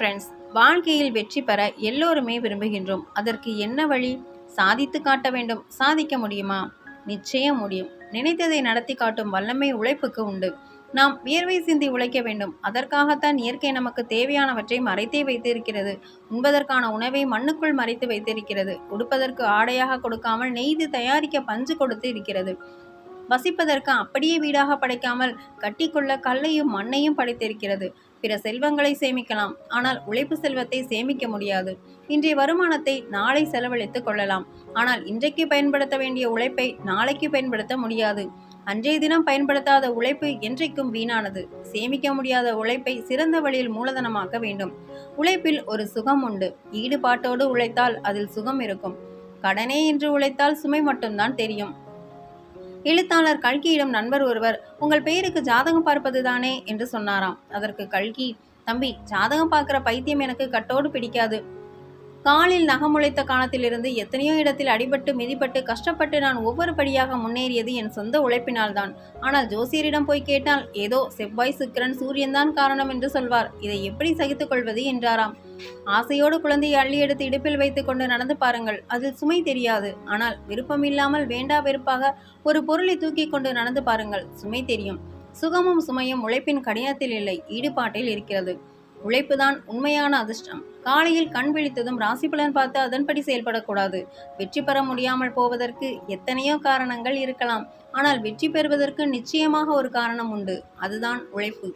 Friends வாழ்க்கையில் வெற்றி பெற எல்லோருமே விரும்புகின்றோம். அதற்கு என்ன வழி? சாதித்து காட்ட வேண்டும். சாதிக்க முடியுமா? நிச்சயம் முடியும். நினைத்ததை நடத்தி காட்டும் வல்லமை உழைப்புக்கு உண்டு. நாம் வியர்வை சிந்தி உழைக்க வேண்டும். அதற்காகத்தான் இயற்கை நமக்கு தேவையானவற்றை மறைத்தே வைத்திருக்கிறது. உண்பதற்கான உணவை மண்ணுக்குள் மறைத்து வைத்திருக்கிறது. உடுப்பதற்கு ஆடையாக கொடுக்காமல் நெய்து தயாரிக்க பஞ்சு கொடுத்து இருக்கிறது. வசிப்பதற்கு அப்படியே வீடாக படைக்காமல் கட்டிக்கொள்ள கல்லையும் மண்ணையும் படைத்திருக்கிறது. பிற செல்வங்களை சேமிக்கலாம். ஆனால் உழைப்பு செல்வத்தை சேமிக்க முடியாது. இன்றைய வருமானத்தை நாளை செலவழித்துக் கொள்ளலாம். ஆனால் இன்றைக்கு பயன்படுத்த வேண்டிய உழைப்பை நாளைக்கு பயன்படுத்த முடியாது. அன்றைய தினம் பயன்படுத்தாத உழைப்பு என்றைக்கும் வீணானது. சேமிக்க முடியாத உழைப்பை சிறந்த வழியில் மூலதனமாக்க வேண்டும். உழைப்பில் ஒரு சுகம் உண்டு. ஈடுபாட்டோடு உழைத்தால் அதில் சுகம் இருக்கும். கடனே என்று உழைத்தால் சுமை மட்டும்தான் தெரியும். எழுத்தாளர் கல்கியிடம் நண்பர் ஒருவர் உங்கள் பெயருக்கு ஜாதகம் பார்ப்பது தானே என்று சொன்னாராம். அதற்கு கல்கி தம்பி ஜாதகம் பார்க்குற பைத்தியம் எனக்கு கட்டோடு பிடிக்காது. காலில் நகம் காலத்திலிருந்து எத்தனையோ இடத்தில் அடிபட்டு மிதிப்பட்டு கஷ்டப்பட்டு நான் ஒவ்வொரு படியாக முன்னேறியது என் சொந்த உழைப்பினால்தான். ஆனால் ஜோசியரிடம் போய் கேட்டால் ஏதோ செவ்வாய் சுக்கிரன் சூரியன்தான் காரணம் என்று சொல்வார். இதை எப்படி சகித்துக் கொள்வது என்றாராம். ஆசையோடு குழந்தையை அள்ளி எடுத்து இடுப்பில் வைத்துக்கொண்டு நடந்து பாருங்கள். அதில் சுமை தெரியாது. ஆனால் விருப்பமில்லாமல் வேண்டா வெறுப்பாக ஒரு பொருளை தூக்கி கொண்டு நடந்து பாருங்கள். சுமை தெரியும். சுகமும் சுமையும் உழைப்பின் கடினத்தில் இல்லை. ஈடுபாட்டில் இருக்கிறது. உழைப்புதான் உண்மையான அதிர்ஷ்டம். காலையில் கண் விழித்ததும் ராசி பலன் பார்த்து அதன்படி செயல்படக்கூடாது. வெற்றி பெற முடியாமல் போவதற்கு எத்தனையோ காரணங்கள் இருக்கலாம். ஆனால் வெற்றி பெறுவதற்கு நிச்சயமாக ஒரு காரணம் உண்டு. அதுதான் உழைப்பு.